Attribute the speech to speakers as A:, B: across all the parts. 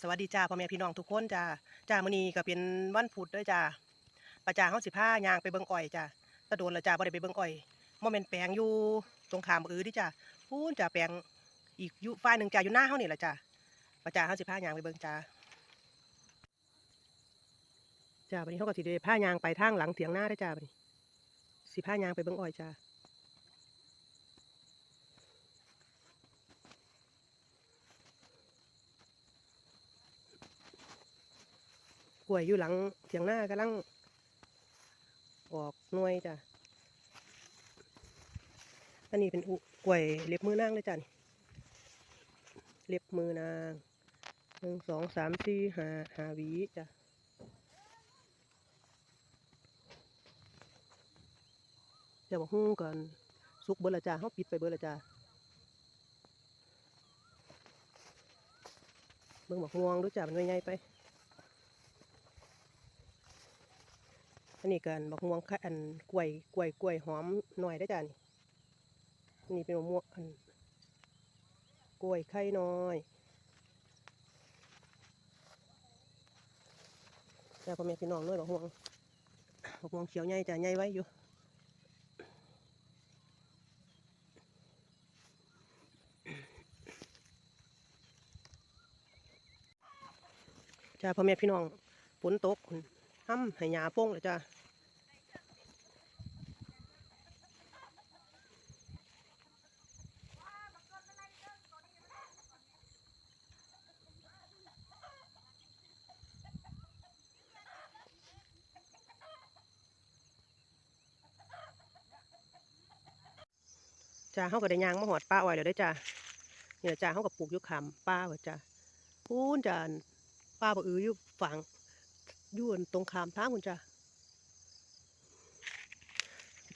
A: สวัสดีจ้าพ่อแม่พี่น้องทุกคนจ้าจ้ามื้อนี้ก็เป็นวันพุธด้อจ้าประจาเฮาสิพายางไปเบิ่งอ้อยจ้าตะโดนและจ้าบ่ได้ไปเบิ่งอ้อยบ่แม่นแปลงอยู่ตรงขามอือดิจ้าพูนจ้าแปลงอีกอยู่ฝ่ายหนึงจ้าอยู่หน้าเฮานี่แหละจ้าประจาเฮาสิพายางไปเบิ่งจ้าจ้าวันนี้เฮาก็สิได้พายางไปทางหลังเถียงหน้าเด้จ้าบัดนี้สิพายางไปเบิ่งอ้อยจ้า ล้วยอยู่หลังเถียงหน้ากำลัง ออกหน่วยจ้ะ อันนี้เป็นอุกล้วยเล็บมือนางเลยจ้ะนี่ เล็บมือนางหนึ่งสองสามสี่ห้าห้าวีจ้ะจะบอกหุ้ก่อนสุกเบอร์ละจ้าเขาปิดไปเบอร์ละจ้าเบิ่งบอกงวงด้วยจ้ามันไว้ไงไป อันนี้กันบักม่วงค่ะอันกล้วยกล้วยกล้วยหอมหน่อยได้จ้านี่อันนี้เป็นมะม่วงอันกล้วยไข่น้อยแต่พ่อแม่พี่น้องน้อยบักม่วงบักม่วงเขียวใหญ่จ้าใหญ่ไว้อยู่จ้าพ่อแม่พี่น้องฝนตก ห้ำให้ยาโป้งเลยจ้าจ้าเขาก็ได้ยางมาหอดป้าไว้แล้วได้จ้าเนี่ยจ้าเขาก็ปลูกยุคำป้าไว้จ้าพูนจ้านป้าบ่อือยู่ฝั่ง ยู่อันตรงขามทางคุณจ้า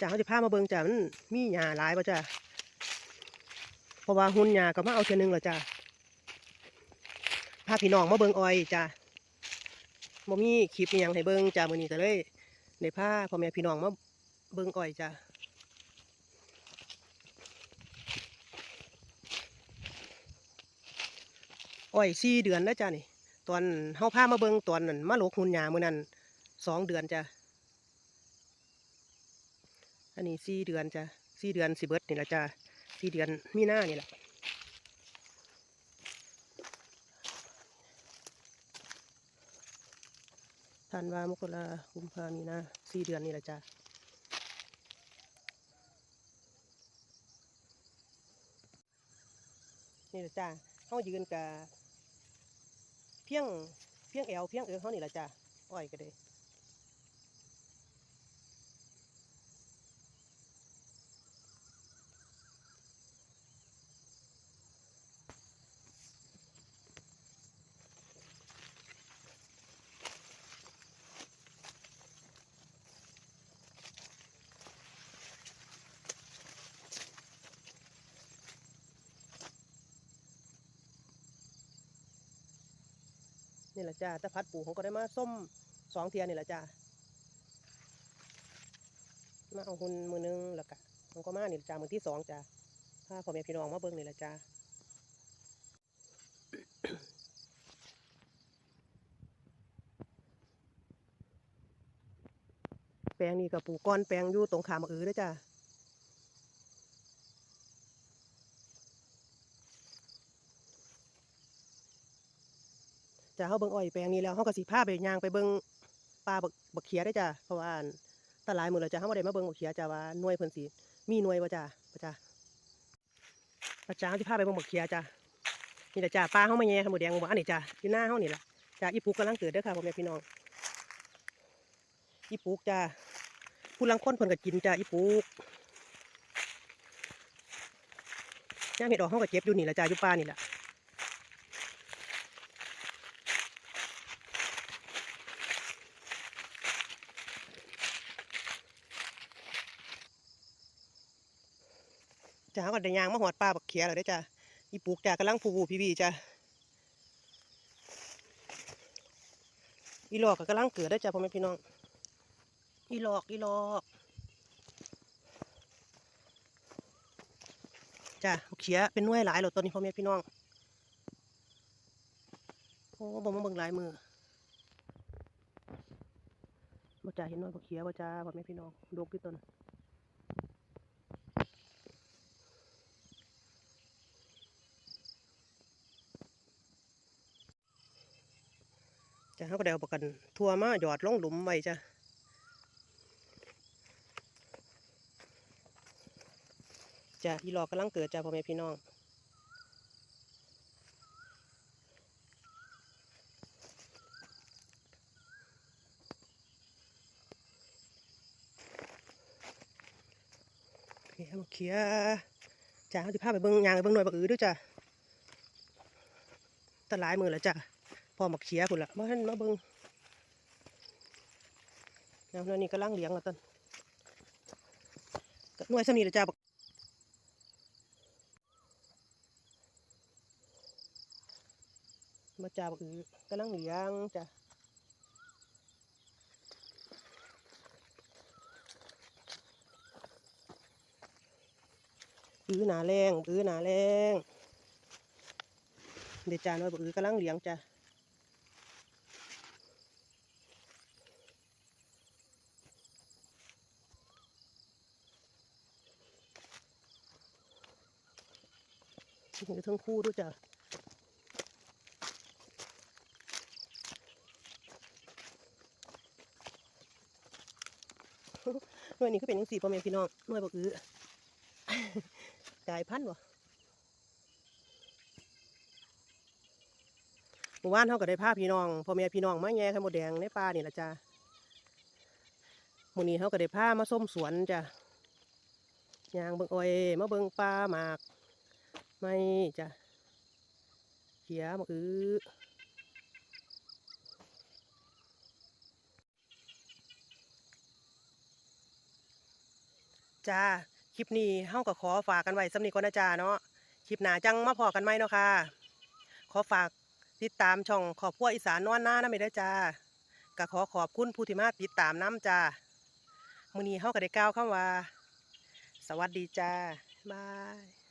A: จ้าเขาจะพามาเบิงจ้ามันมีหญ้าหลายป่ะจ้าเพราะว่าหุ่นหญ้าก็มาเอาเทียนึงแล้วจ้าพาพี่น้องมาเบิงอ้อยจ้าบ่มีคลิปอหยังให้เบิงจ้ามื้อนี้ก็เลยได้พาพ่อแม่พี่น้องมาเบิงอ้อยจ้าอ้อยสี่เดือนแล้วจ้ะนี่ ตอนเฮาพามาเบิงตอนนั้นมาโลกหุ่นหยามื้อนั้นสองเดือนจ้ะอันนี้สี่เดือนจ้ะสี่เดือนสิเบิดนี่แหละจ้ะสี่เดือนมีหน้านี่แหละธันวามกราคุมภามีนาสี่เดือนนี่แหละจ้ะนี่แหละจ้ะเฮายืนกะ เพียงเพียงแอวเพียงเออเขานี่แหละจ้ะอ้อยก็เลย นี่แหละจ้ะแต่พัดปูเขาก็ได้มาส้มสองเทียนี่แหละจ้ะมาเอาหุ่นมือหนึงแล้วก็มันก็มานี่ล่ะจ้ะมือที่สองจ้ะพาพ่อแม่พี่น้องมาเบิ่งนี่แหละจ้ะแปลงนี้กับปลูกก้อนแปลงอยู่ตรงขามอือเด้อจ้ะ จะเขาเบิ่งอ้อยแปลงนี้แล้วเขาก็สิพาไปย่างไปเบิ่งปลาบักบักเขียได้จ้ะเพราะว่านแตหลายมือแล้วจ้ะเขาบ่ได้มาเบิ่งบักเขียจ้ะว่าหน่วยเพิ่นสิมีหน่วยบ่จ้ะบ่จ้ะอาจารย์ที่พาไปเบิ่งบักเขียจ้ะนี่แหละจ้ะปลาเฮามาแย่หมูแดงหมู่บ้านนี่จ้ะอยู่หน้าเฮานี่ล่ะจ้ะอีปุกกำลังเกิดเด้อค่ะพ่อแม่พี่น้องอีปุกจ้ะผู้ลังคนเพิ่นก็กินจ้ะอีปุกย่าเห็ดออกเฮาก็เก็บอยู่นี่ล่ะจ้ะอยู่ป่านี่ล่ะ จ้าก็ได้ยางมาหอดปลาบักเขียแล้วได้จ้าอีปลูกจ้ากำลังผูผูพี่บีจ้าอีหลอกก็กำลังเกิดได้จ้าพ่อแม่พี่น้อง อีหลอกอีหลอกจ้าบักเขียเป็นน่วยหลายแล้วตอนนี้พ่อแม่พี่น้องโอ้บ่มาเบิ่งหลายมือบ่จ่าเห็นน้อยบ่เขียบ่จ่าพ่อแม่พี่น้องดกที่ต้น จ้ะเฮาก็ได้เอาประกันทั่วมาหยอดลงหลุมไว้จ้ะจ้ะอีหลอกกำลังเกิดจ้ะพ่อแม่พี่น้องเคเอามาเคลียจ้าเขาจะพาไปเบิ่งยางไปเบิ่งหน่วยบักอือด้วยจ้ะตะหลายมือแล้วจ้ะ พอมาเคลียร์พุ่นละมาให้มาเบิ่งแล้วน่วยนี้กำลังเลี้ยงล้วต้นหน่วยสำนีแล้วจ้าบักมาจ้าบักอือกำลังเลี้ยงจ้ะอื้อหนาแรงอือหนาแรงเดี๋ยวจ้าน้อยบอกอือกำลังเลี้ยงจ้าะอยู่ทั้งคู่ด้วยจ้ะหน่วยนี้ก็เป็นยังสี่พ่อแม่พี่น้องหน่วยบอกอื้อกายพันธุ์บ่หมู่บ้านเขาก็ได้พาพี่น้องพ่อแม่พี่น้องมาแย่ไข่มดแดงในป่านี่ละจ้ามื้อนี้เขาก็ได้พามาส้มสวนจ้ะยางเบิงอ้อยมาเบิงปลาหมาก ไม่จ้ะเขียมอือจ้า คลิปนี้เฮาก็ขอฝากกันไว้สำนีก่อนนะจ้าเนาะ คลิปหนาจังมาพอกันไหมเนาะค่ะ ขอฝากติดตามช่องขอบพัวอีสานนอนหน้านะไม่ได้จ้าก็ขอขอบคุณผู้ที่มาติดตามน้ำจ้ามื้อนี้เฮาก็ได้กล่าวคำว่า สวัสดีจ้าบาย